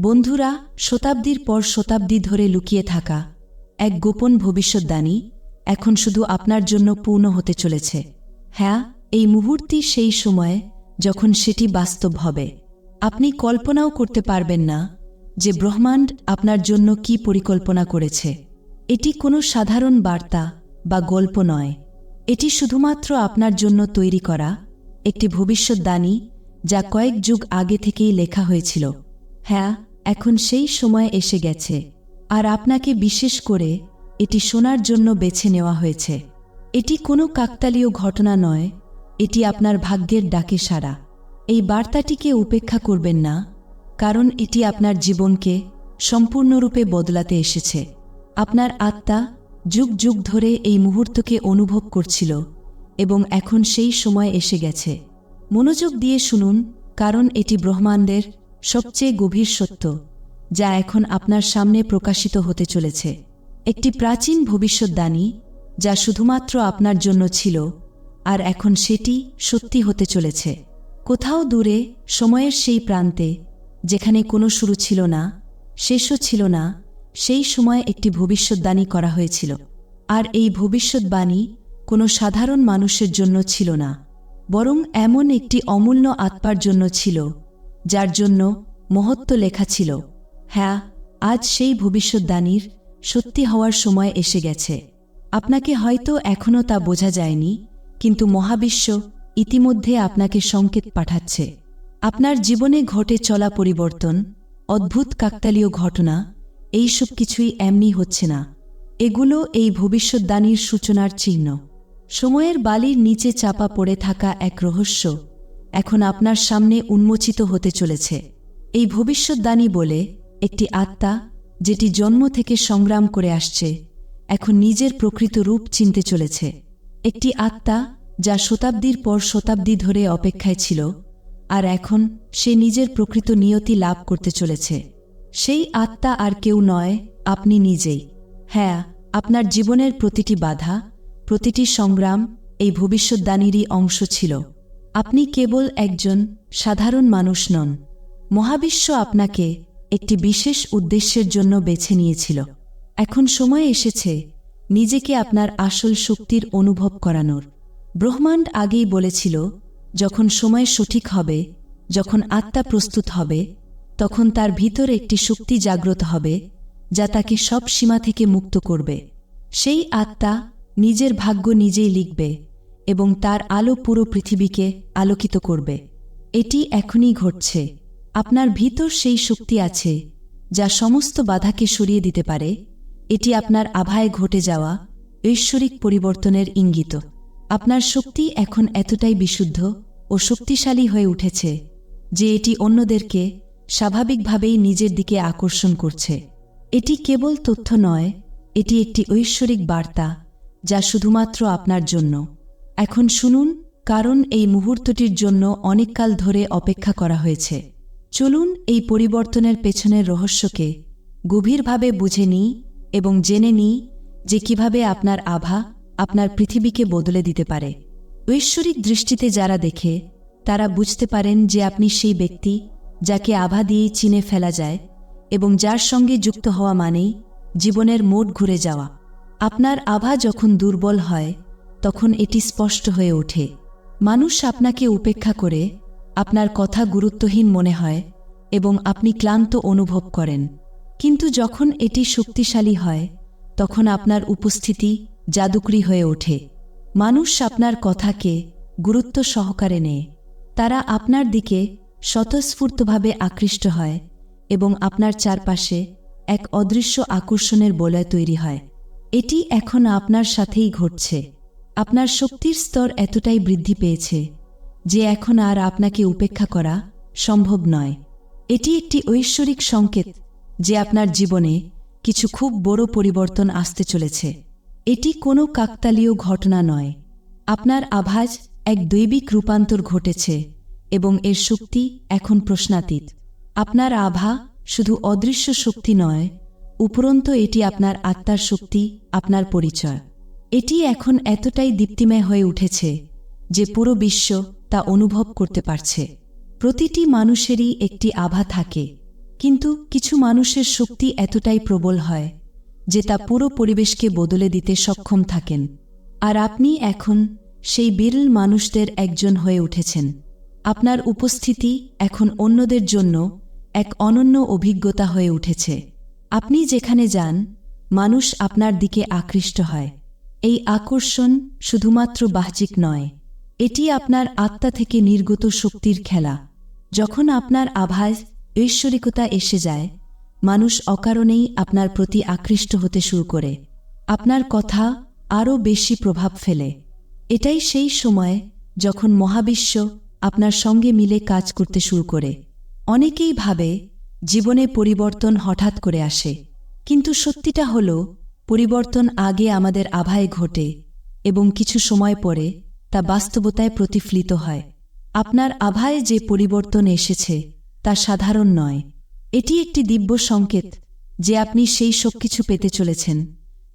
বন্ধুরা, শতাব্দীর পর শতাব্দী ধরে লুকিয়ে থাকা এক গোপন ভবিষ্যৎবাণী এখন শুধু আপনার জন্য পূর্ণ হতে চলেছে। হ্যাঁ এই মুহূর্তই সেই সময় যখন সেটি বাস্তব হবে। আপনি কল্পনাও করতে পারবেন না যে ব্রহ্মাণ্ড আপনার জন্য কি পরিকল্পনা করেছে। এটি কোনো সাধারণ বার্তা বা গল্প নয়। এটি শুধুমাত্র আপনার জন্য তৈরি করা একটি ভবিষ্যৎবাণী যা কয়েক যুগ আগে থেকেই লেখা হয়েছিল। হ্যাঁ এখন সেই সময় এসে গেছে। আর আপনাকে বিশেষ করে এটি শোনার জন্য বেছে নেওয়া হয়েছে। এটি কোনো কাকতালীয় ঘটনা নয়, এটি আপনার ভাগ্যের ডাকে সারা এই বার্তাটিকে উপেক্ষা করবেন না, কারণ এটি আপনার জীবনকে সম্পূর্ণরূপে বদলাতে এসেছে। আপনার আত্মা যুগ যুগ ধরে এই মুহূর্তকে অনুভব করছিল এবং এখন সেই সময় এসে গেছে। মনোযোগ দিয়ে শুনুন, কারণ এটি ব্রহ্মাণ্ডের সবচেয়ে গভীর সত্য, যা এখন আপনার সামনে প্রকাশিত হতে চলেছে। একটি প্রাচীন ভবিষ্যৎবাণী যা শুধুমাত্র আপনার জন্য ছিল, আর এখন সেটি সত্যি হতে চলেছে। কোথাও দূরে, সময়ের সেই প্রান্তে, যেখানে কোনো শুরু ছিল না, শেষও ছিল না, সেই সময় একটি ভবিষ্যৎবাণী করা হয়েছিল। আর এই ভবিষ্যৎবাণী কোনো সাধারণ মানুষের জন্য ছিল না, বরং এমন একটি অমূল্য আত্মার জন্য ছিল যার জন্য মহত্ব লেখা ছিল হ্যাঁ আজ সেই ভবিষ্যৎবাণীর সত্যি হওয়ার সময় এসে গেছে। আপনাকে হয়তো এখনও তা বোঝা যায়নি, কিন্তু মহাবিশ্ব ইতিমধ্যে আপনাকে সংকেত পাঠাচ্ছে। আপনার জীবনে ঘটে চলা পরিবর্তন, অদ্ভুত কাকতালীয় ঘটনা, এই সব কিছুই এমনি হচ্ছে না। এগুলো এই ভবিষ্যৎবাণীর সূচনার চিহ্ন। সময়ের বালির নিচে চাপা পড়ে থাকা এক রহস্য এখন আপনার সামনে উন্মোচিত হতে চলেছে। এই ভবিষ্যৎবাণী বলে একটি আত্মা যেটি জন্ম থেকে সংগ্রাম করে আসছে, এখন নিজের প্রকৃত রূপ চিনতে চলেছে। একটি আত্মা যা শতাব্দীর পর শতাব্দী ধরে অপেক্ষায় ছিল, আর এখন সে নিজের প্রকৃত নিয়তি লাভ করতে চলেছে। সেই আত্মা আর কেউ নয়, আপনি নিজেই। হ্যাঁ আপনার জীবনের প্রতিটি বাধা, প্রতিটি সংগ্রাম এই ভবিষ্যৎদানীরই অংশ ছিল। আপনি কেবল একজন সাধারণ মানুষ নন। মহাবিশ্ব আপনাকে একটি বিশেষ উদ্দেশ্যের জন্য বেছে নিয়েছিল। এখন সময় এসেছে নিজেকে আপনার আসল শক্তির অনুভব করানোর। ব্রহ্মাণ্ড আগেই বলেছিল, যখন সময় সঠিক হবে, যখন আত্মা প্রস্তুত হবে, তখন তার ভিতর একটি শক্তি জাগ্রত হবে, যা তাকে সব সীমা থেকে মুক্ত করবে। সেই আত্মা নিজের ভাগ্য নিজেই লিখবে। এবং তার আলো পুরো পৃথিবীকে আলোকিত করবে। এটি এখনই ঘটছে। আপনার ভিতর সেই শক্তি আছে, যা সমস্ত বাধাকে সরিয়ে দিতে পারে। এটি আপনার আভায় ঘটে যাওয়া ঐশ্বরিক পরিবর্তনের ইঙ্গিত। আপনার শক্তি এখন এতটাই বিশুদ্ধ ও শক্তিশালী হয়ে উঠেছে যে এটি অন্যদেরকে স্বাভাবিকভাবেই নিজের দিকে আকর্ষণ করছে। এটি কেবল তথ্য নয়, এটি একটি ঐশ্বরিক বার্তা যা শুধুমাত্র আপনার জন্য। এখন শুনুন, কারণ এই মুহূর্তটির জন্য অনেককাল ধরে অপেক্ষা করা হয়েছে। চলুন এই পরিবর্তনের পেছনের রহস্যকে গভীরভাবে বুঝে নিই এবং জেনে নিই যে কীভাবে আপনার আভা আপনার পৃথিবীকে বদলে দিতে পারে। ঐশ্বরিক দৃষ্টিতে যারা দেখে, তারা বুঝতে পারেন যে আপনি সেই ব্যক্তি যাকে আভা দিয়েই চিনে ফেলা যায় এবং যার সঙ্গে যুক্ত হওয়া মানেই জীবনের মোট ঘুরে যাওয়া। আপনার আভা যখন দুর্বল হয় তখন এটি স্পষ্ট হয়ে ওঠে। মানুষ আপনাকে উপেক্ষা করে আপনার কথা গুরুত্বহীন মনে হয় এবং আপনি ক্লান্ত অনুভব করেন। কিন্তু যখন এটি শক্তিশালী হয়, তখন আপনার উপস্থিতি জাদুকরি হয়ে ওঠে। মানুষ আপনার কথাকে গুরুত্ব সহকারে নেয়। তারা আপনার দিকে স্বতঃস্ফূর্তভাবে আকৃষ্ট হয় এবং আপনার চারপাশে এক অদৃশ্য আকর্ষণের বলয় তৈরি হয়। এটি এখন আপনার সাথেই ঘটছে। আপনার শক্তির স্তর এতটাই বৃদ্ধি পেয়েছে যে এখন আর আপনাকে উপেক্ষা করা সম্ভব নয়। এটি একটি ঐশ্বরিক সংকেত যে আপনার জীবনে কিছু খুব বড় পরিবর্তন আসতে চলেছে। এটি কোনো কাকতালীয় ঘটনা নয়। আপনার আভাজ এক দৈবিক রূপান্তর ঘটেছে এবং এর শক্তি এখন প্রশ্নাতীত। আপনার আভা শুধু অদৃশ্য শক্তি নয়, উপরন্ত এটি আপনার আত্মার শক্তি, আপনার পরিচয়। এটি এখন এতটাই দীপ্তিময় হয়ে উঠেছে যে পুরো বিশ্ব তা অনুভব করতে পারছে। প্রতিটি মানুষেরই একটি আভা থাকে, কিন্তু কিছু মানুষের শক্তি এতটাই প্রবল হয় যে তা পুরো পরিবেশকে বদলে দিতে সক্ষম থাকেন। আর আপনি এখন সেই বিরল মানুষদের একজন হয়ে উঠেছেন। আপনার উপস্থিতি এখন অন্যদের জন্য এক অনন্য অভিজ্ঞতা হয়ে উঠেছে। আপনি যেখানে যান, মানুষ আপনার দিকে আকৃষ্ট হয়। এই আকর্ষণ শুধুমাত্র বাহ্যিক নয়, এটি আপনার আত্মা থেকে নির্গত শক্তির খেলা। যখন আপনার আভাস, ঐশ্বরিকতা এসে যায়, মানুষ অকারণেই আপনার প্রতি আকৃষ্ট হতে শুরু করে। আপনার কথা আরও বেশি প্রভাব ফেলে। এটাই সেই সময় যখন মহাবিশ্ব আপনার সঙ্গে মিলে কাজ করতে শুরু করে। অনেকেই ভাবে, জীবনে পরিবর্তন হঠাৎ করে আসে। কিন্তু সত্যিটা হল পরিবর্তন আগে আমাদের আভায় ঘটে এবং কিছু সময় পরে তা বাস্তবতায় প্রতিফলিত হয়। আপনার আভায় যে পরিবর্তন এসেছে তা সাধারণ নয়। এটি একটি দিব্য সংকেত যে আপনি সেই সব কিছু পেতে চলেছেন,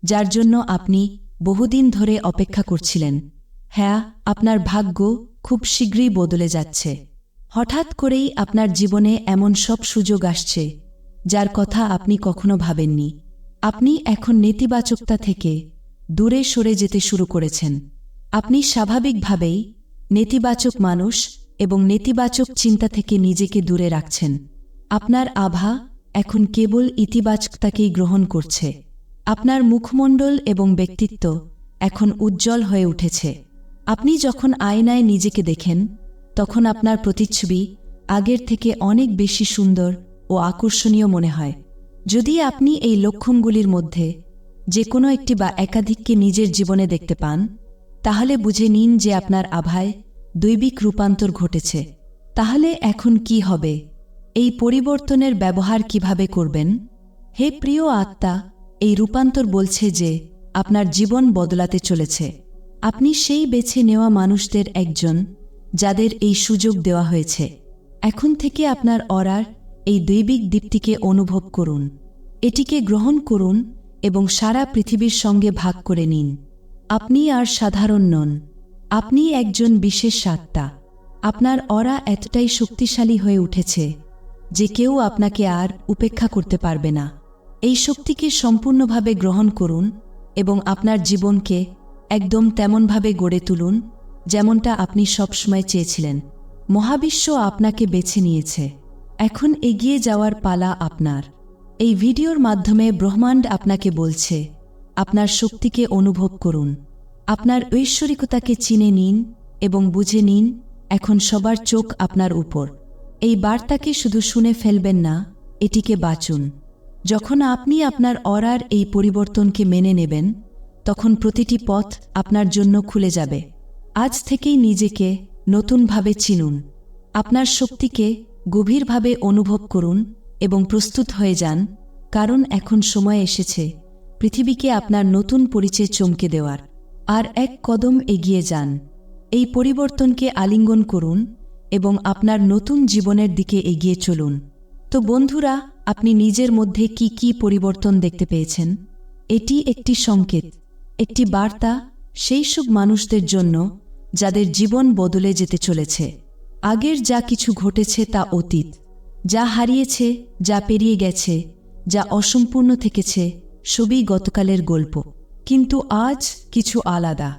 যার জন্য আপনি বহুদিন ধরে অপেক্ষা করছিলেন। হ্যাঁ আপনার ভাগ্য খুব শীঘ্রই বদলে যাচ্ছে। হঠাৎ করেই আপনার জীবনে এমন সব সুযোগ আসছে, যার কথা আপনি কখনো ভাবেননি। আপনি এখন নেতিবাচকতা থেকে দূরে সরে যেতে শুরু করেছেন। আপনি স্বাভাবিকভাবেই নেতিবাচক মানুষ এবং নেতিবাচক চিন্তা থেকে নিজেকে দূরে রাখছেন। আপনার আভা এখন কেবল ইতিবাচকতাকেই গ্রহণ করছে। আপনার মুখমণ্ডল এবং ব্যক্তিত্ব এখন উজ্জ্বল হয়ে উঠেছে। আপনি যখন আয়নায় নিজেকে দেখেন, তখন আপনার প্রতিচ্ছবি আগের থেকে অনেক বেশি সুন্দর ও আকর্ষণীয় মনে হয়। যদি আপনি এই লক্ষণগুলির মধ্যে যে কোনো একটি বা একাধিককে নিজের জীবনে দেখতে পান, তাহলে বুঝে নিন যে আপনার আভায় দৈবিক রূপান্তর ঘটেছে। তাহলে এখন কি হবে? এই পরিবর্তনের ব্যবহার কীভাবে করবেন? হে প্রিয় আত্মা, এই রূপান্তর বলছে যে আপনার জীবন বদলাতে চলেছে। আপনি সেই বেছে নেওয়া মানুষদের একজন যাদের এই সুযোগ দেওয়া হয়েছে। এখন থেকে আপনার অরার এই দৈবিক দীপ্তিকে অনুভব করুন। এটিকে গ্রহণ করুন এবং সারা পৃথিবীর সঙ্গে ভাগ করে নিন। আপনি আর সাধারণ নন। আপনি একজন বিশেষ আত্মা। আপনার অরা এতটাই শক্তিশালী হয়ে উঠেছে যে কেউ আপনাকে আর উপেক্ষা করতে পারবে না। এই শক্তিকে সম্পূর্ণভাবে গ্রহণ করুন এবং আপনার জীবনকে একদম তেমনভাবে গড়ে তুলুন যেমনটা আপনি সবসময় চেয়েছিলেন। মহাবিশ্ব আপনাকে বেছে নিয়েছে। এখন এগিয়ে যাওয়ার পালা আপনার। এই ভিডিওর মাধ্যমে ব্রহ্মাণ্ড আপনাকে বলছে, আপনার শক্তিকে অনুভব করুন। আপনার ঐশ্বরিকতাকে চিনে নিন এবং বুঝে নিন, এখন সবার চোখ আপনার উপর। এই বার্তাকে শুধু শুনে ফেলবেন না, এটিকে বাঁচুন। যখন আপনি আপনার অরার এই পরিবর্তনকে মেনে নেবেন, তখন প্রতিটি পথ আপনার জন্য খুলে যাবে। আজ থেকেই নিজেকে নতুনভাবে চিনুন। আপনার শক্তিকে গভীরভাবে অনুভব করুন এবং প্রস্তুত হয়ে যান, কারণ এখন সময় এসেছে, পৃথিবীকে আপনার নতুন পরিচয় চমকে দেওয়ার। আর এক কদম এগিয়ে যান, এই পরিবর্তনকে আলিঙ্গন করুন এবং আপনার নতুন জীবনের দিকে এগিয়ে চলুন। তো বন্ধুরা, আপনি নিজের মধ্যে কি কি পরিবর্তন দেখতে পেয়েছেন? এটি একটি সংকেত, একটি বার্তা সেই সব মানুষদের জন্য যাদের জীবন বদলে যেতে চলেছে। আগের যা কিছু ঘটেছে তা অতীত, যা হারিয়েছে, যা পেরিয়ে গেছে, যা অসম্পূর্ণ থেকেছে, সবই গতকালের গল্প। কিন্তু আজ কিছু আলাদা।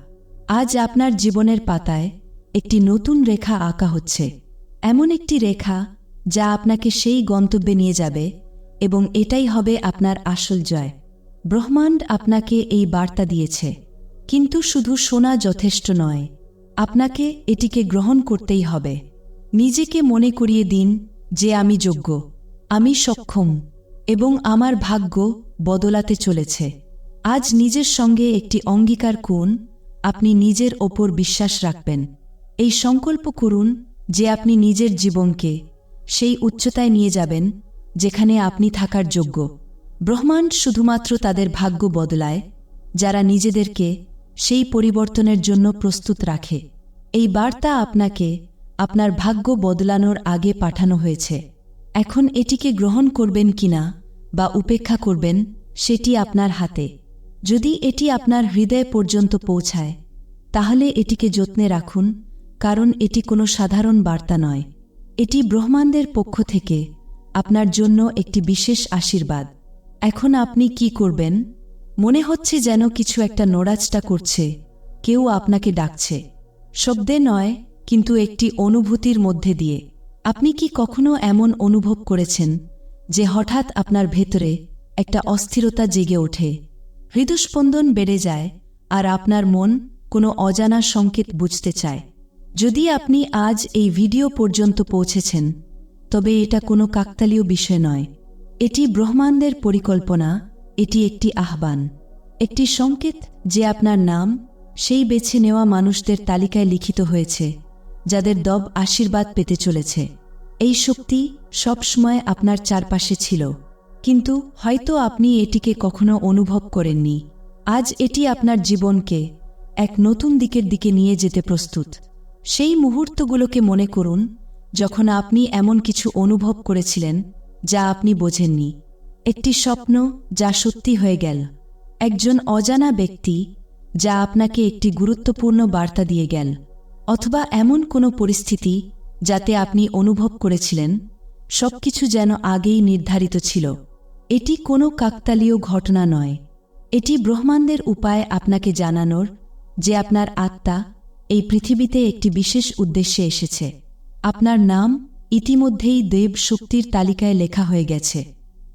আজ আপনার জীবনের পাতায় একটি নতুন রেখা আঁকা হচ্ছে। এমন একটি রেখা যা আপনাকে সেই গন্তব্যে নিয়ে যাবে এবং এটাই হবে আপনার আসল জয়। ব্রহ্মাণ্ড আপনাকে এই বার্তা দিয়েছে, কিন্তু শুধু শোনা যথেষ্ট নয়, আপনাকে এটিকে গ্রহণ করতেই হবে। নিজেকে মনে করিয়ে দিন যে আমি যোগ্য, আমি সক্ষম এবং আমার ভাগ্য বদলাতে চলেছে। আজ নিজের সঙ্গে একটি অঙ্গীকার কোন আপনি নিজের ওপর বিশ্বাস রাখবেন। এই সংকল্প করুন যে আপনি নিজের জীবনকে সেই উচ্চতায় নিয়ে যাবেন যেখানে আপনি থাকার যোগ্য। ব্রহ্মাণ্ড শুধুমাত্র তাদের ভাগ্য বদলায়, যারা নিজেদেরকে সেই পরিবর্তনের জন্য প্রস্তুত রাখে। এই বার্তা আপনাকে আপনার ভাগ্য বদলানোর আগে পাঠানো হয়েছে। এখন এটিকে গ্রহণ করবেন কিনা বা উপেক্ষা করবেন, সেটি আপনার হাতে। যদি এটি আপনার হৃদয় পর্যন্ত পৌঁছায়, তাহলে এটিকে যত্নে রাখুন, কারণ এটি কোনো সাধারণ বার্তা নয়। এটি ব্রহ্মাণ্ডের পক্ষ থেকে আপনার জন্য একটি বিশেষ আশীর্বাদ। এখন আপনি কি করবেন? মনে হচ্ছে যেন কিছু একটা নড়াচটা করছে, কেউ আপনাকে ডাকছে। শব্দে নয় কিন্তু একটি অনুভূতির মধ্যে দিয়ে। আপনি কি কখনো এমন অনুভব করেছেন যে হঠাৎ আপনার ভেতরে একটা অস্থিরতা জেগে ওঠে? হৃদস্পন্দন বেড়ে যায় আর আপনার মন কোনো অজানা সংকেত বুঝতে চায়। যদি আপনি আজ এই ভিডিও পর্যন্ত পৌঁছেছেন, তবে এটা কোনো কাকতালীয় বিষয় নয়। এটি ব্রহ্মাণ্ডের পরিকল্পনা, এটি একটি আহ্বান। একটি সংকেত যে আপনার নাম সেই বেছে নেওয়া মানুষদের তালিকায় লিখিত হয়েছে। যাদের দব আশীর্বাদ পেতে চলেছে। এই শক্তি সবসময় আপনার চারপাশে ছিল। কিন্তু হয়তো আপনি এটিকে কখনো অনুভব করেননি। আজ এটি আপনার জীবনকে এক নতুন দিকের দিকে নিয়ে যেতে প্রস্তুত। সেই মুহূর্তগুলোকে মনে করুন, যখন আপনি এমন কিছু অনুভব করেছিলেন, যা আপনি বোঝেননি। একটি স্বপ্ন যা সত্যি হয়ে গেল। একজন অজানা ব্যক্তি যা আপনাকে একটি গুরুত্বপূর্ণ বার্তা দিয়ে গেল। অথবা এমন কোনো পরিস্থিতি যাতে আপনি অনুভব করেছিলেন, সবকিছু যেন আগেই নির্ধারিত ছিল। এটি কোনো কাকতালীয় ঘটনা নয়। এটি ব্রহ্মাণ্ডের উপায় আপনাকে জানানোর যে আপনার আত্মা এই পৃথিবীতে একটি বিশেষ উদ্দেশ্যে এসেছে। আপনার নাম ইতিমধ্যেই দেব শক্তির তালিকায় লেখা হয়ে গেছে।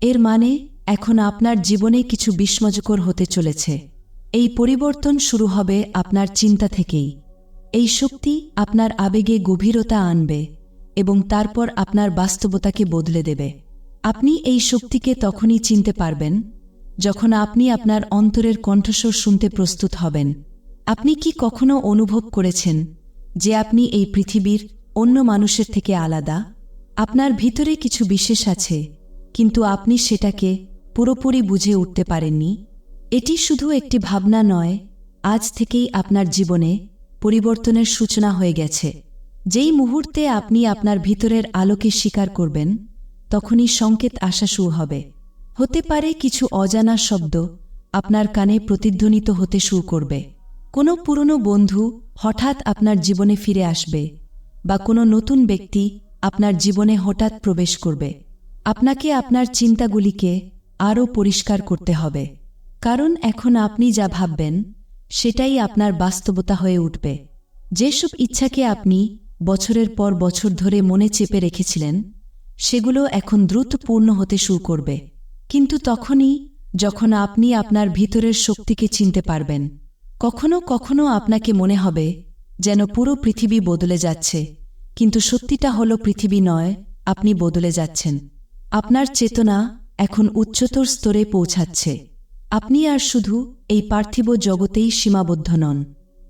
এর মানে এখন আপনার জীবনে কিছু বিস্ময়কর হতে চলেছে। এই পরিবর্তন শুরু হবে আপনার চিন্তা থেকেই। এই শক্তি আপনার আবেগে গভীরতা আনবে এবং তারপর আপনার বাস্তবতাকে বদলে দেবে। আপনি এই শক্তিকে তখনই চিনতে পারবেন যখন আপনি আপনার অন্তরের কণ্ঠস্বর শুনতে প্রস্তুত হবেন। আপনি কি কখনো অনুভব করেছেন যে আপনি এই পৃথিবীর অন্য মানুষের থেকে আলাদা? আপনার ভিতরে কিছু বিশেষ আছে, কিন্তু আপনি সেটাকে পুরোপুরি বুঝে উঠতে পারেননি। এটি শুধু একটি ভাবনা নয়, আজ থেকেই আপনার জীবনে পরিবর্তনের সূচনা হয়ে গেছে। যেই মুহূর্তে আপনি আপনার ভিতরের আলোকে স্বীকার করবেন, তখনই সংকেত আসা শুরু হবে। হতে পারে কিছু অজানা শব্দ আপনার কানে প্রতিধ্বনিত হতে শুরু করবে। কোনো পুরনো বন্ধু হঠাৎ আপনার জীবনে ফিরে আসবে বা কোনো নতুন ব্যক্তি আপনার জীবনে হঠাৎ প্রবেশ করবে। আপনাকে আপনার চিন্তাগুলিকে আরও পরিষ্কার করতে হবে। কারণ এখন আপনি যা ভাববেন সেটাই আপনার বাস্তবতা হয়ে উঠবে। যেসব ইচ্ছাকে আপনি বছরের পর বছর ধরে মনে চেপে রেখেছিলেন, সেগুলো এখন দ্রুত পূর্ণ হতে শুরু করবে। কিন্তু তখনই যখন আপনি আপনার ভিতরের শক্তিকে চিনতে পারবেন, কখনো কখনো আপনাকে মনে হবে যেন পুরো পৃথিবী বদলে যাচ্ছে, কিন্তু সত্যিটা হল পৃথিবী নয়, আপনি বদলে যাচ্ছেন। আপনার চেতনা এখন উচ্চতর স্তরে পৌঁছাচ্ছে। আপনি আর শুধু এই পার্থিব জগতেই সীমাবদ্ধ নন।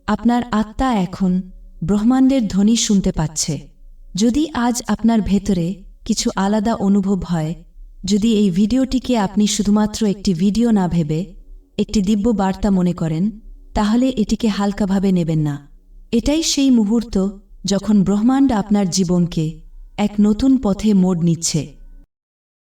আপনার আত্মা এখন ব্রহ্মাণ্ডের ধ্বনি শুনতে পাচ্ছে। যদি আজ আপনার ভেতরে কিছু আলাদা অনুভব হয়, যদি এই ভিডিওটিকে আপনি শুধুমাত্র একটি ভিডিও না ভেবে একটি দিব্য বার্তা মনে করেন, তাহলে এটিকে হালকাভাবে নেবেন না। এটাই সেই মুহূর্ত যখন ব্রহ্মাণ্ড আপনার জীবনকে এক নতুন পথে মোড় নিচ্ছে।